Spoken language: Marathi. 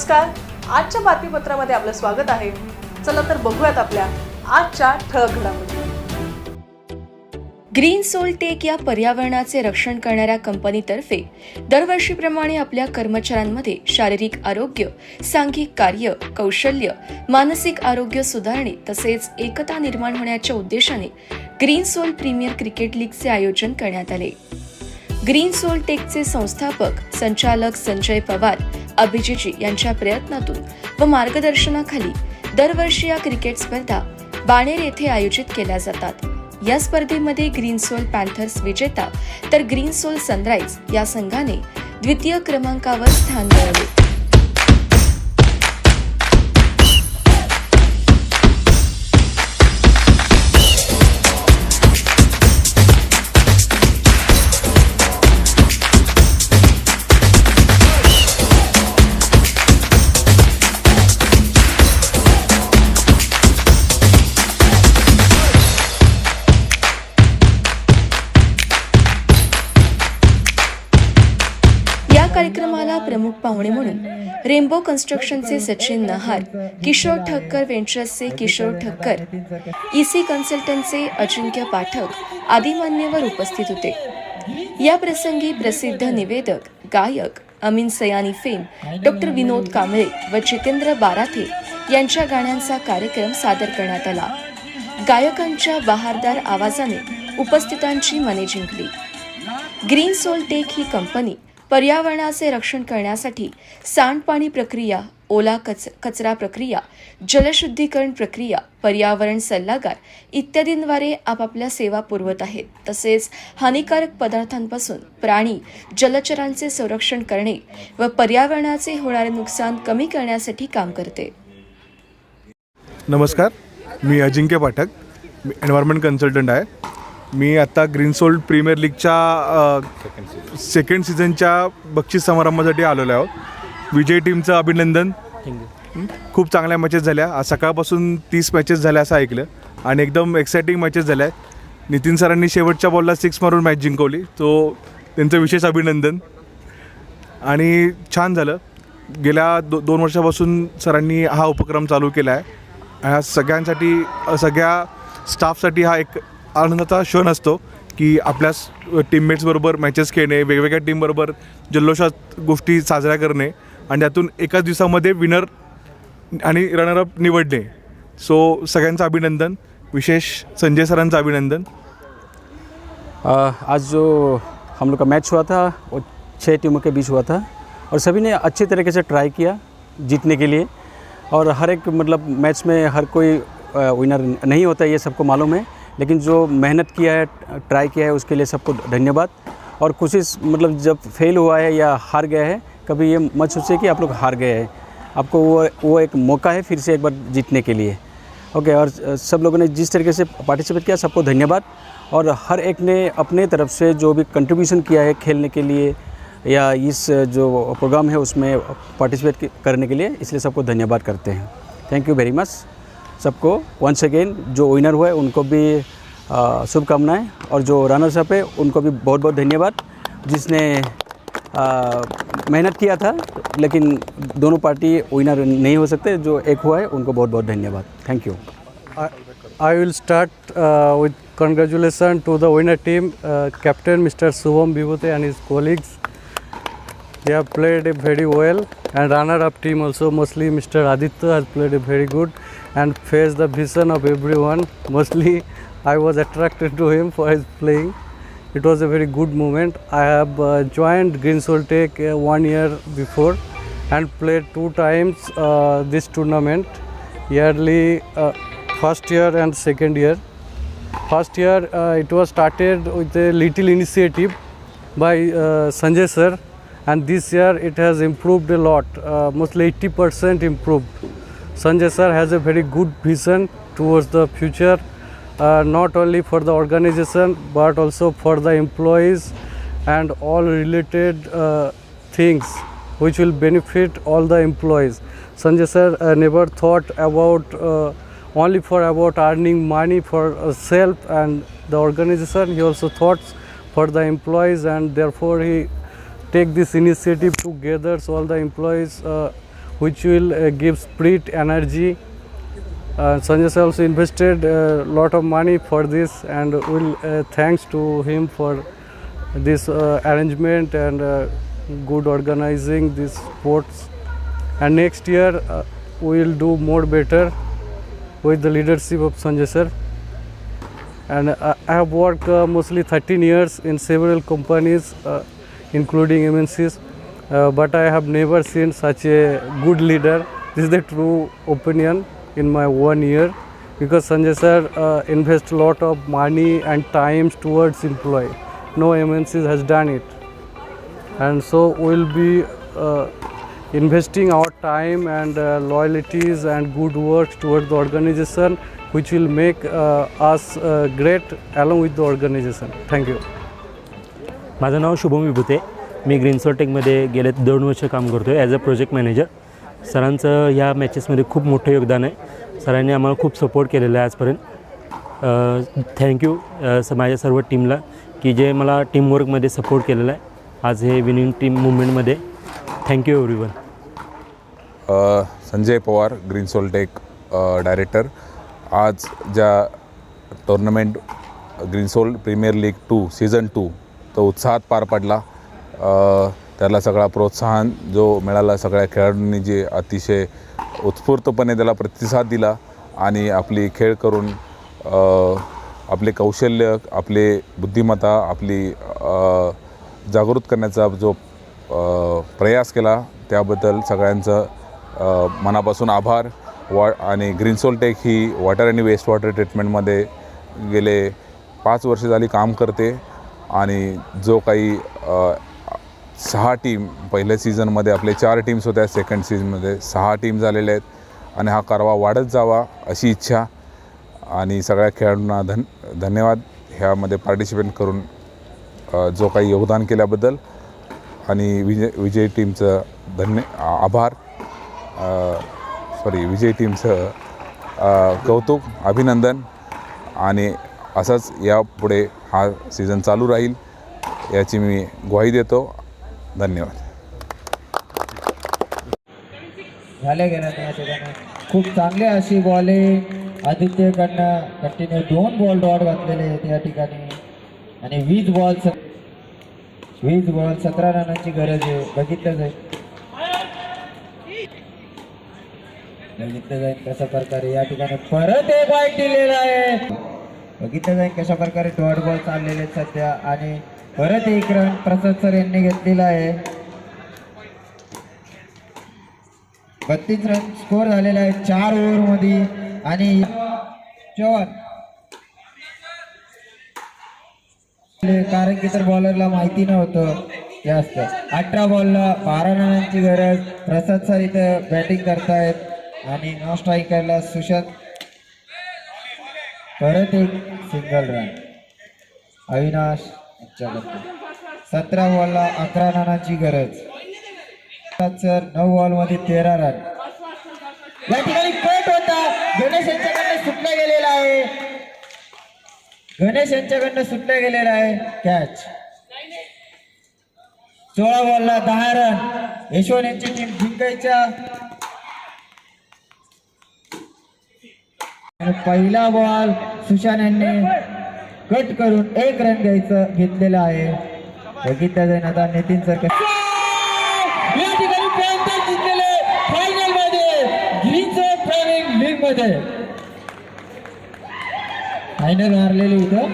नमस्कार. आजच्या बातमीपत्रामध्ये आपलं स्वागत आहे. चला तर बघूयात आपल्या आजच्या ठळक घडामोडी. ग्रीन सोल टेक या पर्यावरणाचे रक्षण करणाऱ्या कंपनीतर्फे दरवर्षीप्रमाणे आपल्या कर्मचाऱ्यांमध्ये शारीरिक आरोग्य सांघिक कार्य कौशल्य मानसिक आरोग्य सुधारणे तसेच एकता निर्माण होण्याच्या उद्देशाने ग्रीन सोल प्रीमियर क्रिकेट लीगचे आयोजन करण्यात आले. ग्रीन सोल टेकचे संस्थापक संचालक संजय पवार अभिजितजी यांच्या प्रयत्नातून व मार्गदर्शनाखाली दरवर्षी या क्रिकेट स्पर्धा बाणेर येथे आयोजित केल्या जातात. या स्पर्धेमध्ये ग्रीन सोल पॅन्थर्स विजेता तर ग्रीन सोल सनराइज या संघाने द्वितीय क्रमांकावर स्थान मिळवले. प्रमुख पाहुणे म्हणून रेनबो कन्स्ट्रक्शनचे सचिन नहार किशोर ठक्कर व्हेंचर्सचे किशोर ठक्कर ईसी कन्सल्टंटचे अजिंक्य पाठक आदी मान्यवर उपस्थित होते. या प्रसंगी प्रसिद्ध निवेदक गायक अमीन सयानी फेम डॉक्टर विनोद कांबळे व जितेंद्र बाराथे यांच्या गाण्यांचा कार्यक्रम सादर करण्यात आला. गायकांच्या बहारदार आवाजाने उपस्थितांची मने जिंकली. ग्रीन सोल टेक ही कंपनी पर्यावरणाचे रक्षण करण्यासाठी सांडपाणी प्रक्रिया ओला कच कचरा प्रक्रिया जलशुद्धीकरण प्रक्रिया पर्यावरण सल्लागार इत्यादींद्वारे आपापल्या सेवा पुरवत आहेत. तसेच हानिकारक पदार्थांपासून प्राणी जलचरांचे संरक्षण करणे व पर्यावरणाचे होणारे नुकसान कमी करण्यासाठी काम करते. नमस्कार. मी अजिंक्य पाठक मी एन्व्हायरमेंट कन्सल्टंट आहे. मी आत्ता ग्रीन सोल्ड प्रीमियर लीगच्या सेकंड सीझनच्या बक्षीस समारंभासाठी आलेलो आहोत. विजय टीमचं अभिनंदन? खूप चांगल्या मॅचेस झाल्या. आज सकाळपासून तीस मॅचेस झाल्या असं ऐकलं. आणि एकदम एक्सायटिंग मॅचेस झाल्या नितीन सरांनी शेवटच्या बॉलला सिक्स मारून मॅच जिंकवली. तो त्यांचं विशेष अभिनंदन. आणि छान झालं. गेल्या दो दोन वर्षापासून सरांनी हा उपक्रम चालू केला आहे ह्या सगळ्यांसाठी सगळ्या स्टाफसाठी हा एक आनंदाचा क्षण असतो की आपल्या टीममेट्सबरोबर मॅचेस खेळणे वेगवेगळ्या टीमबरोबर जल्लोषात गोष्टी साजऱ्या करणे आणि त्यातून एकाच दिवसामध्ये विनर आणि रनरअप निवडणे. सो सगळ्यांचं अभिनंदन. विशेष संजय सरांचं अभिनंदन. आज जो हम लोग का मैच हुआ था वो छः टीमों के बीच हुआ था और सभी ने अच्छे तरीके से ट्राई किया जीतने के लिए और हर एक मतलब मैच में हर कोई विनर नहीं होता ये सबको मालूम है। लेकिन जो मेहनत किया है, ट्राई किया है, उसके लिए सबको धन्यवाद। और कोशिश मतलब जब फेल हुआ है या हार गया है, कभी ये मत सोचिए कि आप लोग हार गए हैं। आपको वो वो एक मौका है फिर से एक बार जीतने के लिए। ओके, और सब लोगों ने जिस तरीके से पार्टिसिपेट किया, सबको धन्यवाद। और हर एक ने अपने तरफ़ से जो भी कंट्रीब्यूशन किया है खेलने के लिए या इस जो प्रोग्राम है, उसमें पार्टिसिपेट करने के लिए, इसलिए सबको धन्यवाद करते हैं। थैंक यू वेरी मच सबको वंस अगेन जो विनर हुए उनको भी शुभकामनाएँ और जो रनर्स अप है उनको भी बहुत बहुत धन्यवाद जिसने मेहनत किया था लेकिन दोनों पार्टी विनर नहीं हो सकते जो एक हुआ है उनको बहुत बहुत धन्यवाद thank you I will start start uh, to the to team captain mister Shubham captain and his colleagues. They have played very well, and runner-up team also mostly Mr. Aditya has played very good and faced the vision of everyone. Mostly, I was attracted to him for his playing. It was a very good moment. I have uh, joined Green Soul Tech uh, one year before and played two times uh, this tournament yearly uh, first year and second year first year uh, it was started with a little initiative by uh, sanjay sir and this year it has improved a lot uh, mostly 80% improved sanjay sir has a very good vision towards the future uh, not only for the organization but also for the employees and all related uh, things which will benefit all the employees. Sanjay sir uh, never thought about uh, only for about earning money for uh, self and the organization. He also thought for the employees and therefore he take this initiative to gather all the employees uh, which will uh, give spirit, energy. Uh, Sanjay sir also invested a lot of money for this, and will uh, thanks to him for this uh, arrangement and good organizing these sports. And next year we will do more better with the leadership of Sanjay sir and I have worked mostly 13 years in several companies, including MNCs, uh, but I have never seen such a good leader. This is the true opinion in my one year because Sanjay sir uh, invests a lot of money and time towards employee. No MNCs has done it, and so we'll be uh, investing our time and uh, loyalties and good works towards the organization which will make uh, us uh, great along with the organization thank you माझं नाव शुभम विभूते मी ग्रीनसोटेकमध्ये गेले दोन वर्ष काम करतो आहे ॲज अ प्रोजेक्ट मॅनेजर सरांचं ह्या मॅचेसमध्ये खूप मोठं योगदान आहे. सरांनी आम्हाला खूप सपोर्ट केलेला आहे आजपर्यंत. थँक्यू स माझ्या सर्व टीमला की जे मला टीमवर्कमध्ये सपोर्ट केलेला आहे. आज हे winning team मुवमेंटमध्ये thank you everyone Sanjay Pawar green soul tech director आज ज्या tournament green soul premier league two season two तो उत्साहात पार पडला. त्याला सगळा प्रोत्साहन जो मिळाला सगळ्या खेळाडूंनी जे अतिशय उत्स्फूर्तपणे त्याला प्रतिसाद दिला आणि आपली खेळ करून आपले कौशल्य आपले बुद्धिमत्ता आपली जागृत करण्याचा जो प्रयास केला त्याबद्दल सगळ्यांचं मनापासून आभार. वा आणि ग्रीनसोलटेक ही वॉटर आणि वेस्ट वॉटर ट्रीटमेंटमध्ये गेले पाच वर्ष झाली काम करते. आणि जो काही सहा टीम पहिल्या सीझनमध्ये आपले चार टीम्स होत्या सेकंड सीझनमध्ये सहा टीम झालेल्या आहेत आणि हा कारवा वाढत जावा अशी इच्छा. आणि सगळ्या खेळाडूंना धन धन्यवाद. ह्यामध्ये पार्टिसिपेट करून जो काही योगदान केल्याबद्दल आणि विजय विजय टीमचं धन्य आभार. सॉरी विजय टीमचं कौतुक अभिनंदन. आणि असंच यापुढे हा सीझन चालू राहील याची मी ग्वाही देतो. धन्यवाद. झाल्या गेल्या त्या ठिकाणी खूप चांगली अशी बॉले आदित्यकडनं कंटिन्यू दोन बॉल डॉट घातलेले आहेत या ठिकाणी. आणि वीज बॉल वीस बॉल सतरा रनांची गरज आहे. बघितलं जाईल. बघितलं जाईल कशा प्रकारे या ठिकाणी परत एक वाईट दिलेला आहे. बघितलं जाईल कशा प्रकारे डॉट बॉल चाललेले आहेत सध्या आणि परत एक रन प्रसाद सर यांनी घेतलेला आहे. बत्तीस रन स्कोर झालेला आहे चार ओव्हरमध्ये आणि चौन कारण की तर बॉलरला माहिती नव्हतं जास्त. अठरा बॉलला बारा रनांची गरज. प्रसाद सर इथं बॅटिंग करतायत. आणि नॉन स्ट्रायकरला सुशांत परत एक सिंगल रन अविनाश यांच्याबद्दल सतरा बॉलला अकरा रनांची गरज. सर नऊ बॉलमध्ये तेरा रन या ठिकाणी कट होता. गणेश यांच्याकडनं सुटला गेलेला आहे. गणेश यांच्याकडनं सुटला गेलेला आहे. कॅच सोळा बॉलला दहा रन यशवंत यांची टीम जिंकायच्या. पहिला बॉल सुशांत यांनी कट करून एक रन घ्यायचं घेतलेलं आहे. बघितलं जाईल आता नितीन सर फायनलमध्ये फायनल मारलेली इथं.